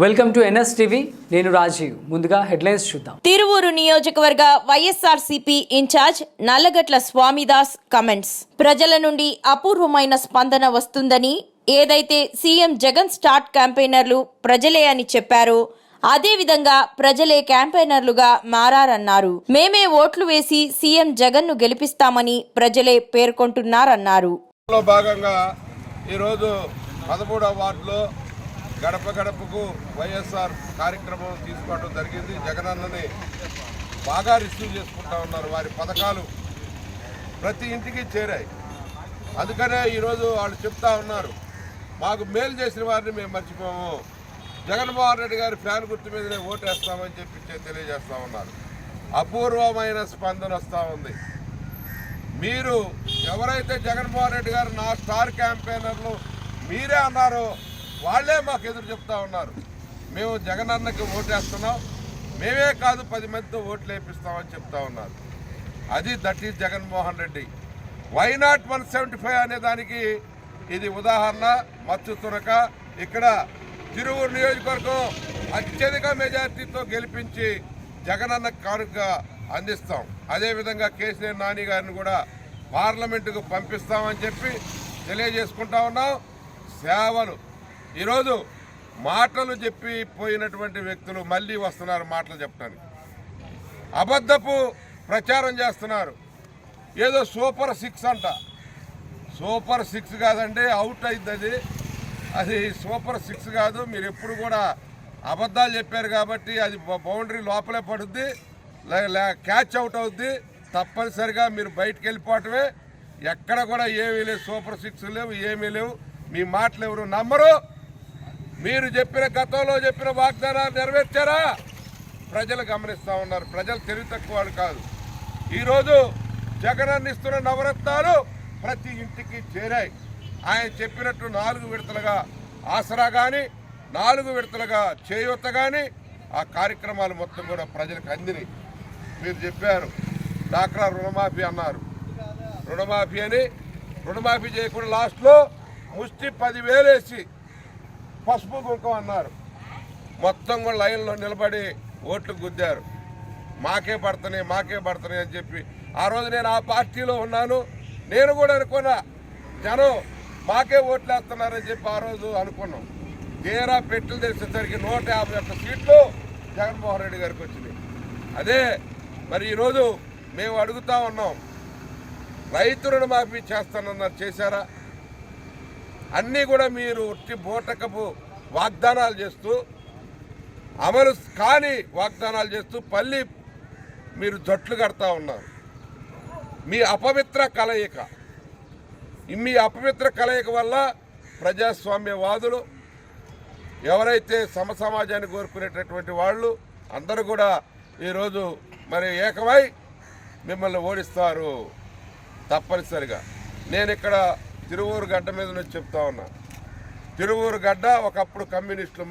Welcome to NS TV నేను రాజీవ్. ముందుగా headlines చూద్దాం. తిరువూరు నియోజకవర్గ YSRCP incharge Nallagatla Swamidas comments ప్రజల నుండి అపూర్వమైన స్పందన వస్తుందని ఏదైతే సీఎం జగన్ స్టార్ట్ క్యాంపెయినర్లు ప్రజలే అని చెప్పారో అదేవిధంగా ప్రజలే క్యాంపెయినర్లుగా మారారన్నారు. మేమే ఓట్లు వేసి సీఎం జగన్ను గెలిపిస్తామని ప్రజలే పేర్కొంటున్నారన్నారు. లో భాగంగా ఈరోజు పదమూడవ వార్డులో గడప గడపకు వైఎస్ఆర్ కార్యక్రమం తీసుకోవడం జరిగింది. జగనన్నని బాగా రిసీవ్ చేసుకుంటా ఉన్నారు. వారి పథకాలు ప్రతి ఇంటికి చేరాయి. అందుకనే ఈరోజు వాళ్ళు చెప్తా ఉన్నారు. మాకు మేలు చేసిన వారిని మేము మర్చిపోము. జగన్మోహన్ రెడ్డి గారి ఫ్యాన్ గుర్తు మీదనే ఓటేస్తామని చెప్పి చె- తెలియజేస్తా ఉన్నారు. అపూర్వమైన స్పందన వస్తూ ఉంది. మీరు ఎవరైతే జగన్మోహన్ రెడ్డి గారు నా స్టార్ క్యాంపెయినర్లు మీరే అన్నారో వాళ్ళే మాకు ఎదురు చెప్తా ఉన్నారు. మేము జగన్ అన్నకి ఓటేస్తున్నాం. మేమే కాదు పది మందితో ఓట్లు వేపిస్తామని చెప్తా ఉన్నారు. అది that is Jaganmohan Reddy. Why not one seventy five అనే దానికి ఇది ఉదాహరణ మత్స్సు తునక. ఇక్కడ తిరువురు నియోజకవర్గం అత్యధిక మెజార్టీతో గెలిపించి జగనన్న కానుకగా అందిస్తాం. అదేవిధంగా కేసీఆర్ నాని గారిని కూడా పార్లమెంటుకు పంపిస్తామని చెప్పి తెలియజేసుకుంటా ఉన్నాం. సేవలు ఈరోజు మాటలు చెప్పి పోయినటువంటి వ్యక్తులు మళ్ళీ వస్తున్నారు మాటలు చెప్పడానికి. అబద్ధపు ప్రచారం చేస్తున్నారు. ఏదో సూపర్ సిక్స్ అంట. సూపర్ సిక్స్ కాదండి అవుట్ అయింది అది అది సూపర్ సిక్స్ కాదు మీరు ఎప్పుడు కూడా అబద్ధాలు చెప్పారు కాబట్టి అది బౌండరీ లోపలే పడుద్ది లే- క్యాచ్ అవుట్ అవుద్ది. తప్పనిసరిగా మీరు బయటికి వెళ్ళిపోవటమే. ఎక్కడ కూడా ఏమీ లేవు సూపర్ సిక్స్ లేవు ఏమీ లేవు. మీ మాటలు ఎవరు నమ్మరు. మీరు చెప్పిన గతంలో చెప్పిన వాగ్దానాలు నెరవేర్చారా? ప్రజలు గమనిస్తూ ఉన్నారు. ప్రజలు తెలివి తక్కువ కాదు. ఈరోజు జగన్ అందిస్తున్న నవరత్నాలు ప్రతి ఇంటికి చేరాయి. ఆయన చెప్పినట్టు నాలుగు విడతలుగా ఆసరా కానీ నాలుగు విడతలుగా చేయూత కానీ ఆ కార్యక్రమాలు మొత్తం కూడా ప్రజలకు అందినాయి. మీరు చెప్పారు. డాక్రా రుణమాఫీ అన్నారు. రుణమాఫీ అని. రుణమాఫీ చేయకుండా లాస్ట్లో ముష్టి పదివేలు వేసి పసుపు కుంకం అన్నారు. మొత్తం కూడా లైన్లో నిలబడి ఓట్లు గుద్దారు. మాకే పడుతున్నాయి మాకే పడుతున్నాయి అని చెప్పి. ఆ రోజు నేను ఆ పార్టీలో ఉన్నాను. నేను కూడా అనుకున్నా జనం మాకే ఓట్లు వేస్తున్నారని చెప్పి ఆ రోజు అనుకున్నాం. తీరా పెట్టులు తెచ్చేసరికి నూట యాభై ఒక్క సీట్లు జగన్మోహన్ రెడ్డి గారికి వచ్చినాయి. అదే మరి ఈరోజు మేము అడుగుతా ఉన్నాం రైతు రుణమాఫీ చేస్తానన్నారు చేశారా? అన్నీ కూడా మీరు ఉట్టి బోటకపు వాగ్దానాలు చేస్తూ అమలు కాని వాగ్దానాలు చేస్తూ పల్లి మీరు జట్లు కడతా ఉన్నారు. మీ అపవిత్ర కలయిక. మీ అపవిత్ర కలయిక వల్ల ప్రజాస్వామ్యవాదులు ఎవరైతే సమ సమాజాన్ని కోరుకునేటటువంటి వాళ్ళు అందరూ కూడా ఈరోజు మరి ఏకమై మిమ్మల్ని ఓడిస్తారు తప్పనిసరిగా. నేను ఇక్కడ తిరువూరు గడ్డ మీద నుంచి చెప్తా ఉన్నా. తిరువూరు గడ్డ ఒకప్పుడు కమ్యూనిస్టులు